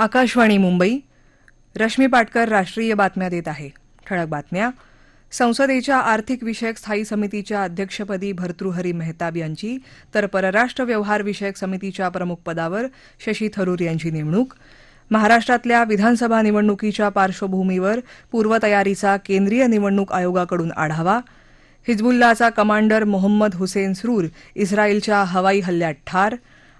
आकाशवाणी मुंबई रश्मी पाटकर राष्ट्रीय बातम्या देत आहे. ठळक बातम्या. संसदेच्या आर्थिक विषयक स्थायी समितीच्या अध्यक्षपदी भर्तृहरी मेहताब यांची तर परराष्ट्र व्यवहार विषयक समितीच्या प्रमुखपदावर शशी थरूर यांची नेमणूक. महाराष्ट्रातल्या विधानसभा निवडणुकीच्या पार्श्वभूमीवर पूर्वतयारीचा केंद्रीय निवडणूक आयोगाकडून आढावा. हिजबुल्लाचा कमांडर मोहम्मद हुसेन सरूर इस्रायलच्या हवाई हल्ल्यात ठार.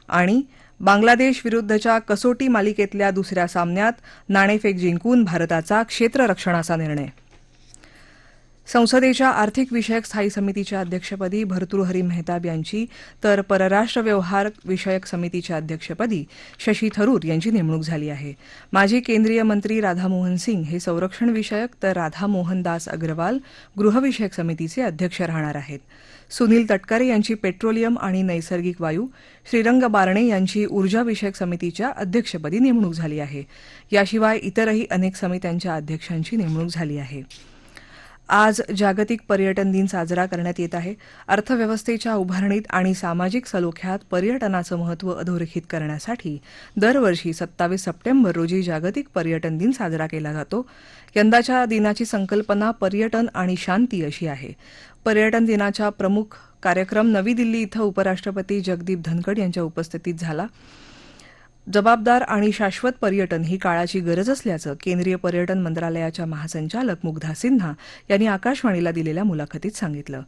आणि बांगलादेश विरुद्धच्या कसोटी मालिकेतल्या दुसऱ्या सामन्यात नाणेफेक जिंकून भारताचा क्षेत्ररक्षणाचा निर्णय. संसदेच्या आर्थिक विषयक स्थायी समितीच्या अध्यक्षपदी भर्तृहरी मेहताब यांची तर परराष्ट्र व्यवहार विषयक समितीच्या अध्यक्षपदी शशी थरूर यांची नेमणूक झाली आहे. माजी केंद्रीय मंत्री राधामोहन सिंग हे संरक्षण विषयक तर राधामोहन दास अग्रवाल गृहविषयक समितीचे अध्यक्ष राहणार आहेत. सुनील तटकरे यांची पेट्रोलियम आणि नैसर्गिक वायू श्रीरंग बारणे यांची ऊर्जा विषयक समितीच्या अध्यक्षपदी नेमणूक झाली आहे. याशिवाय इतरही अनेक समित्यांच्या अध्यक्षांची नेमणूक झाली आहे. आज जागतिक पर्यटन दिन साजरा करण्यात येत आहे. अर्थव्यवस्थेच्या उभारणीत आणि सामाजिक सलोख्यात पर्यटनाचं महत्त्व अधोरेखित करण्यासाठी दरवर्षी सत्तावीस सप्टेंबर रोजी जागतिक पर्यटन दिन साजरा केला जातो. यंदाच्या दिनाची संकल्पना पर्यटन आणि शांती अशी आहे. पर्यटन दिनाचा प्रमुख कार्यक्रम नवी दिल्ली इथं उपराष्ट्रपती जगदीप धनखड यांच्या उपस्थितीत झाला. जबाबदार आणि शाश्वत पर्यटन ही काळाची गरज असल्याचं केंद्रीय पर्यटन मंत्रालयाच्या महासंचालक मुग्धा सिन्हा यांनी आकाशवाणीला दिलेल्या मुलाखतीत सांगितलं.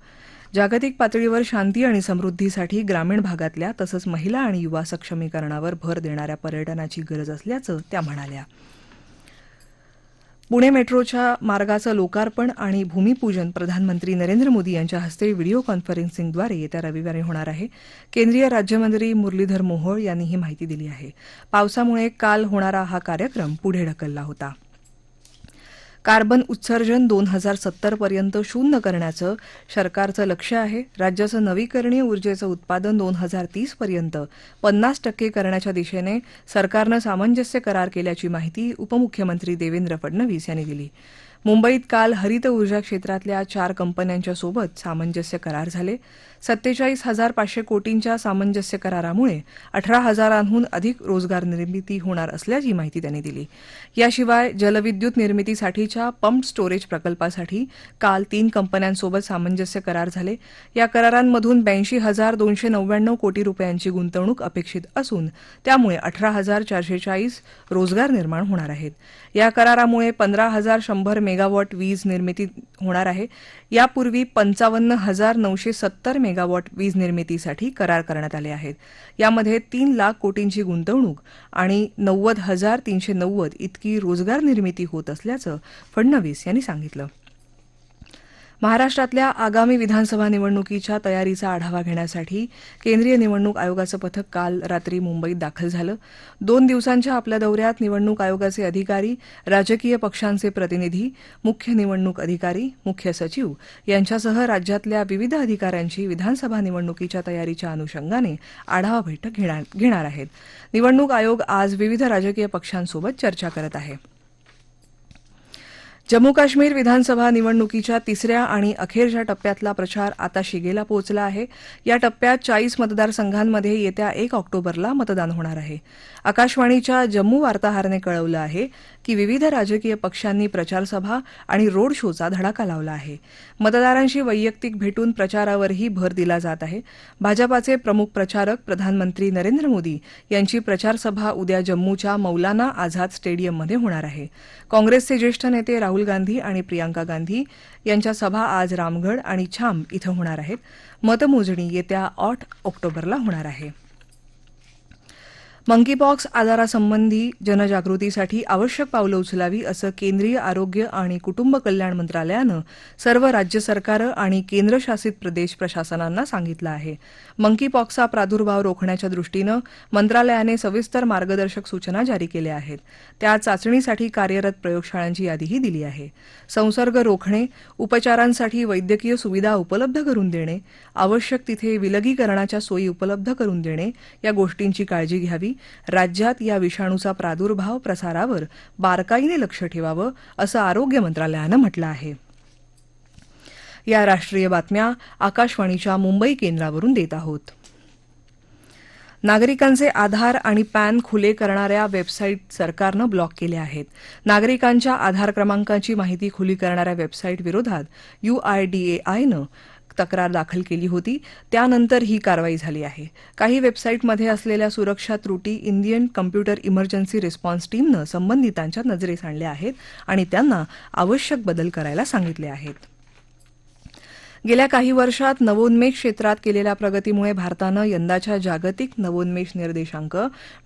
जागतिक पातळीवर शांती आणि समृद्धीसाठी ग्रामीण भागातल्या तसंच महिला आणि युवा सक्षमीकरणावर भर देणाऱ्या पर्यटनाची गरज असल्याचं त्या म्हणाल्या. पुणे मेट्रोच्या मार्गाचं लोकार्पण आणि भूमिपूजन प्रधानमंत्री नरेंद्र मोदी यांच्या हस्ते व्हिडिओ कॉन्फरन्सिंगद्वारे येत्या रविवारी होणार आहे. केंद्रीय राज्यमंत्री मुरलीधर मोहोळ यांनी ही माहिती दिली आहे. पावसामुळे काल होणारा हा कार्यक्रम पुढे ढकलला होता. कार्बन उत्सर्जन दोन हजार सत्तर पर्यंत शून्य करण्याचं सरकारचं लक्ष्य आहे. राज्याचं नवीकरणीय ऊर्जेचं उत्पादन दोन हजार तीस पर्यंत पन्नास टक्के करण्याच्या दिशेने सरकारनं सामंजस्य करार केल्याची माहिती उपमुख्यमंत्री देवेंद्र फडणवीस यांनी दिली. मुंबईत काल हरित ऊर्जा क्षेत्रातल्या चार कंपन्यांच्या सोबत सामंजस्य करार झाले. सत्तेचाळीस हजार पाचशे कोटींच्या सामंजस्य करारामुळे अठरा हजारांहून अधिक रोजगार निर्मिती होणार असल्याची माहिती त्यांनी दिली. याशिवाय जलविद्युत निर्मितीसाठीच्या पंप स्टोरेज प्रकल्पासाठी काल तीन कंपन्यांसोबत सामंजस्य करार झाले. या करारांमधून ब्याऐंशी हजार दोनशे नव्याण्णव कोटी रुपयांची गुंतवणूक अपेक्षित असून त्यामुळे अठरा हजार चारशे चाळीस रोजगार निर्माण होणार आहेत. या करारामुळे पंधरा हजार शंभर मेगावॉट वीज निर्मिती होणार आहे. यापूर्वी पंचावन्न हजार नऊशे सत्तर मेगावॉट वीज निर्मितीसाठी करार करण्यात आले आहेत. यामध्ये तीन लाख कोटींची गुंतवणूक आणि नव्वद हजार तीनशे नव्वद इतकी रोजगार निर्मिती होत असल्याचं फडणवीस यांनी सांगितलं. महाराष्ट्रातल्या आगामी विधानसभा निवडणुकीच्या तयारीचा आढावा घेण्यासाठी केंद्रीय निवडणूक आयोगाचं पथक काल रात्री मुंबईत दाखल झालं. दोन दिवसांच्या आपल्या दौऱ्यात निवडणूक आयोगाचे अधिकारी राजकीय पक्षांचे प्रतिनिधी मुख्य निवडणूक अधिकारी मुख्य सचिव यांच्यासह राज्यातल्या विविध अधिकाऱ्यांची विधानसभा निवडणुकीच्या तयारीच्या अनुषंगाने आढावा बैठक घेणार आहेत. निवडणूक आयोग आज विविध राजकीय पक्षांसोबत चर्चा करत आहे. जम्मू काश्मीर विधानसभा निवडणुकीच्या तिसऱ्या आणि अखेरच्या टप्प्यातला प्रचार आता शिगेला पोहोचला आहे. या टप्प्यात चाळीस मतदारसंघांमध्ये येत्या एक ऑक्टोबरला मतदान होणार आहे. आकाशवाणीच्या जम्मू वार्ताहराने कळवलं आहे की विविध राजकीय पक्षांनी प्रचारसभा आणि रोड शोचा धडाका लावला आहे. मतदारांशी वैयक्तिक भेटून प्रचारावरही भर दिला जात आहे. भाजपाचे प्रमुख प्रचारक प्रधानमंत्री नरेंद्र मोदी यांची प्रचारसभा उद्या जम्मूच्या मौलाना आझाद स्टेडियममध्ये होणार आहे. काँग्रेसचे ज्येष्ठ नेते राहुल गांधी आणि प्रियांका गांधी यांच्या सभा आज रामगड आणि छाम इथं होणार आहेत. मतमोजणी येत्या आठ ऑक्टोबरला होणार आहे. मंकीपॉक्स आजारासंबंधी जनजागृतीसाठी आवश्यक पावलं उचलावी असं केंद्रीय आरोग्य आणि कुटुंब कल्याण मंत्रालयानं सर्व राज्य सरकारं आणि केंद्रशासित प्रदेश प्रशासनांना सांगितलं आहे. मंकीपॉक्सचा प्रादुर्भाव रोखण्याच्या दृष्टीनं मंत्रालयाने सविस्तर मार्गदर्शक सूचना जारी केल्या आहेत. त्या चाचणीसाठी कार्यरत प्रयोगशाळांची यादीही दिली आहे. संसर्ग रोखणे उपचारांसाठी वैद्यकीय सुविधा उपलब्ध करून देणे आवश्यक तिथे विलगीकरणाच्या सोयी उपलब्ध करून देणे या गोष्टींची काळजी घ्यावी राज्यात या विषाणूचा प्रादुर्भाव प्रसारावर बारकाईने लक्ष ठेवावं असं आरोग्य मंत्रालयानं म्हटलं आहे. या राष्ट्रीय बातम्या आकाशवाणीच्या मुंबई केंद्रावरून देत आहोत. नागरिकांचे आधार आणि पॅन खुले करणाऱ्या वेबसाईट सरकारनं ब्लॉक केल्या आहेत. नागरिकांच्या आधार क्रमांकाची माहिती खुली करणाऱ्या वेबसाईट विरोधात युआयडीएआयनं तक्रार दाखल केली होती. त्यानंतर ही कारवाई झाली आहे. काही वेबसाईटमध्ये असलेल्या सुरक्षा त्रुटी इंडियन कम्प्युटर इमर्जन्सी रिस्पॉन्स टीमनं संबंधितांच्या नजरेस आणल्या आहेत आणि त्यांना आवश्यक बदल करायला सांगितले आहेत. गेल्या काही वर्षात नवोन्मेष क्षेत्रात केलेल्या प्रगतीमुळे भारतानं यंदाच्या जागतिक नवोन्मेष निर्देशांक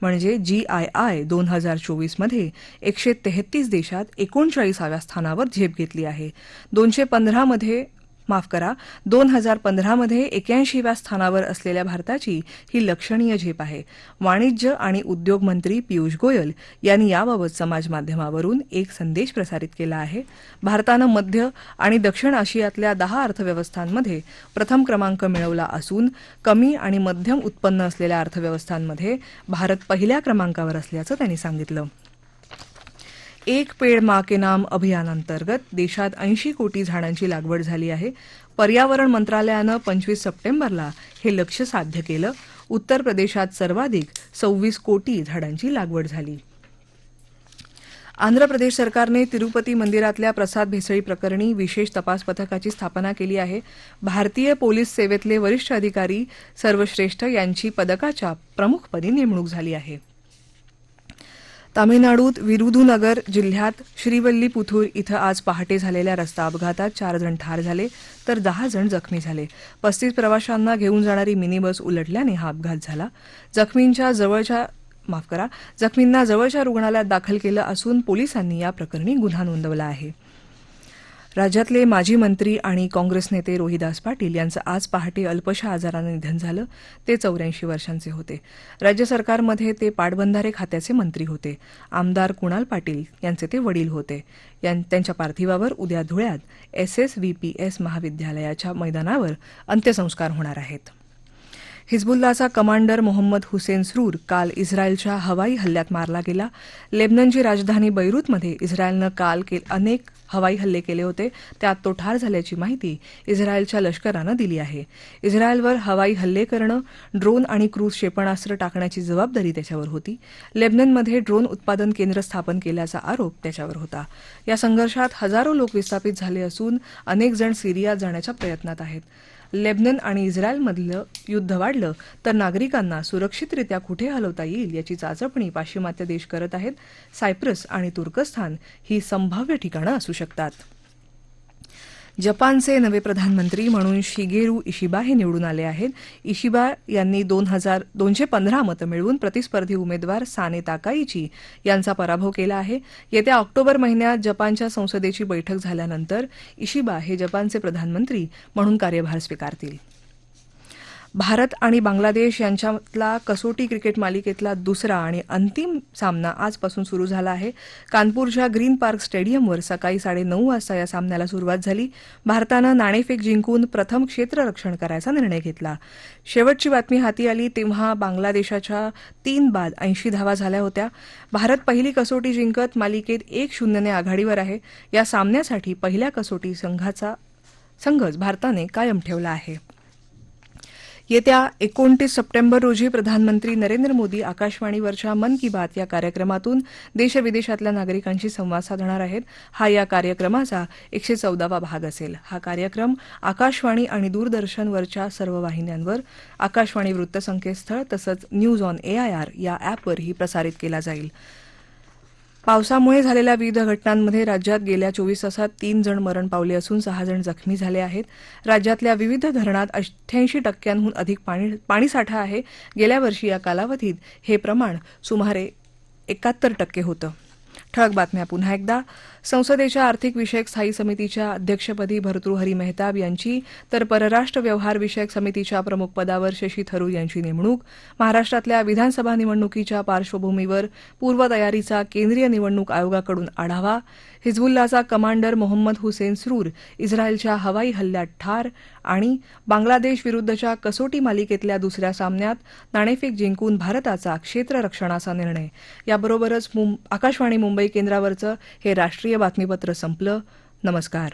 म्हणजे जी आय आय दोन हजार चोवीसमध्ये एकशे तेहतीस देशात एकोणचाळीसाव्या स्थानावर झेप घेतली आहे. दोनशे पंधरामध्ये माफ करा दोन हजार पंधरामध्ये एक्याऐंशीव्या स्थानावर असलेल्या भारताची ही लक्षणीय झेप आहे. वाणिज्य आणि उद्योग मंत्री पियुष गोयल यांनी याबाबत समाजमाध्यमावरून एक संदेश प्रसारित केला आहे. भारतानं मध्य आणि दक्षिण आशियातल्या दहा अर्थव्यवस्थांमध्ये प्रथम क्रमांक मिळवला असून कमी आणि मध्यम उत्पन्न असलेल्या अर्थव्यवस्थांमध्ये भारत पहिल्या क्रमांकावर असल्याचं त्यांनी सांगितलं. एक पेड मा के नाम अभियानांतर्गत देशात ऐंशी कोटी झाडांची लागवड झाली आहे. पर्यावरण मंत्रालयानं पंचवीस सप्टेंबरला हे लक्ष साध्य केलं. उत्तर प्रदेशात सर्वाधिक सव्वीस कोटी झाडांची लागवड झाली. आंध्र प्रदेश सरकारने तिरुपती मंदिरातल्या प्रसाद भेसळी प्रकरणी विशेष तपास पथकाची स्थापना केली आहे. भारतीय पोलीस सेवेतले वरिष्ठ अधिकारी सर्वश्रेष्ठ यांची पदकाच्या प्रमुखपदी नेमणूक झाली आहे. तामिळनाडूत विरुधुनगर जिल्ह्यात श्रीवल्लीपुथूर इथं आज पहाटे झालेल्या रस्ता अपघातात चार जण ठार झाले तर दहा जण जखमी झाले. पस्तीस प्रवाशांना घेऊन जाणारी मिनी बस उलटल्याने हा अपघात झाला. जखमींच्या जवळच्या माफ करा जखमींना जवळच्या रुग्णालयात दाखल केलं असून पोलिसांनी या प्रकरणी गुन्हा नोंदवला आहे. राज्यातले माजी मंत्री आणि काँग्रेस नेते रोहिदास पाटील यांचं आज पहाटे अल्पशा आजारानं निधन झालं. ते चौऱ्याऐंशी वर्षांचे होते. राज्य सरकारमध्ये ते पाटबंधारे खात्याचे मंत्री होते. आमदार कुणाल पाटील यांचे ते वडील होते. यां- त्यांच्या पार्थिवावर उद्या धुळ्यात S S V P S महाविद्यालयाच्या मैदानावर अंत्यसंस्कार होणार आहेत. हिजबुल्लाचा कमांडर मोहम्मद हुसेन स्रूर काल इस्रायलच्या हवाई हल्ल्यात मारला गेला. लेबननची राजधानी बैरूतमध्ये इस्रायलनं काल के अनेक हवाई हल्ले केले होते. त्यात तो ठार झाल्याची माहिती इस्रायलच्या लष्करानं दिली आहे. इस्रायलवर हवाई हल्ले करणं ड्रोन आणि क्रूज क्षेपणास्त्र टाकण्याची जबाबदारी त्याच्यावर होती. लेबननमध्ये ड्रोन उत्पादन केंद्र स्थापन केल्याचा आरोप त्याच्यावर होता. या संघर्षात हजारो लोक विस्थापित झाले असून अनेक जण सिरियात जाण्याच्या प्रयत्नात आहेत. लेबनन आणि इस्रायलमधलं युद्ध वाढलं तर नागरिकांना सुरक्षितरित्या कुठे हलवता येईल याची चाचपणी पाश्चिमात्य देश करत आहेत. सायप्रस आणि तुर्कस्थान ही संभाव्य ठिकाणं असू शकतात. जपानचे नवे प्रधानमंत्री म्हणून शिगेरू इशिबा हे निवडून आले आहेत. इशिबा यांनी दोन हजार दोनशे पंधरा मतं मिळवून प्रतिस्पर्धी उमेदवार साने ताकाईची यांचा पराभव केला आहे. येत्या ऑक्टोबर महिन्यात जपानच्या संसदेची बैठक झाल्यानंतर इशिबा हे जपानचे प्रधानमंत्री म्हणून कार्यभार स्वीकारतील. भारत आणि बांगलादेश यांच्यातला कसोटी क्रिकेट मालिकेतला दुसरा आणि अंतिम सामना आजपासून सुरू झाला आहे. कानपूरच्या ग्रीन पार्क स्टेडियमवर सकाळी साडेनऊ वाजता या सामन्याला सुरुवात झाली. भारतानं नाणेफेक जिंकून प्रथम क्षेत्ररक्षण करायचा निर्णय घेतला. शेवटची बातमी हाती आली तेव्हा बांगलादेशाच्या तीन बाद ऐंशी धावा झाल्या होत्या. भारत पहिली कसोटी जिंकत मालिकेत एक शून्यने आघाडीवर आहे. या सामन्यासाठी पहिल्या कसोटी संघाचा संघच भारताने कायम ठेवला आहे. येत्या एकोणतीस सप्टेंबर रोजी प्रधानमंत्री नरेंद्र मोदी आकाशवाणीवरच्या मन की बात या कार्यक्रमातून देशविदेशातल्या नागरिकांशी संवाद साधणार आहेत. हा या कार्यक्रमाचा एकशे चौदावा भाग असेल. हा कार्यक्रम आकाशवाणी आणि दूरदर्शनवरच्या सर्व वाहिन्यांवर आकाशवाणी वृत्तसंकेतस्थळ तसंच न्यूज ऑन एआयआर या ॲपवरही प्रसारित केला जाईल. पावसामुळे झालेल्या विविध घटनांमध्ये राज्यात गेल्या चोवीस तासात तीन जण मरण पावले असून सहा जण जखमी झाले आहेत. राज्यातल्या विविध धरणात अठ्ठ्याऐंशी टक्क्यांहून अधिक पाणी पाणीसाठा आहे. गेल्या वर्षी या कालावधीत हे प्रमाण सुमारे एकाहत्तर टक्के होतं. ठळक बातम्या पुन्हा एकदा. संसदेच्या आर्थिक विषयक स्थायी समितीच्या अध्यक्षपदी भर्तृहरी मेहताब यांची तर परराष्ट्र व्यवहार विषयक समितीच्या प्रमुखपदावर शशी थरूर यांची नेमणूक महाराष्ट्रातल्या विधानसभा निवडणुकीच्या पार्श्वभूमीवर पूर्वतयारीचा केंद्रीय निवडणूक आयोगाकडून आढावा हिजबुल्लाचा कमांडर मोहम्मद हुसेन सरूर इस्रायलच्या हवाई हल्ल्यात ठार आणि बांगलादेश विरुद्धच्या कसोटी मालिकेतल्या दुसऱ्या सामन्यात नाणेफेक जिंकून भारताचा क्षेत्ररक्षणाचा निर्णय. याबरोबरच मुं- आकाशवाणी मुंबई केंद्रावरचं हे राष्ट्रीय बातमीपत्र संपलं. नमस्कार.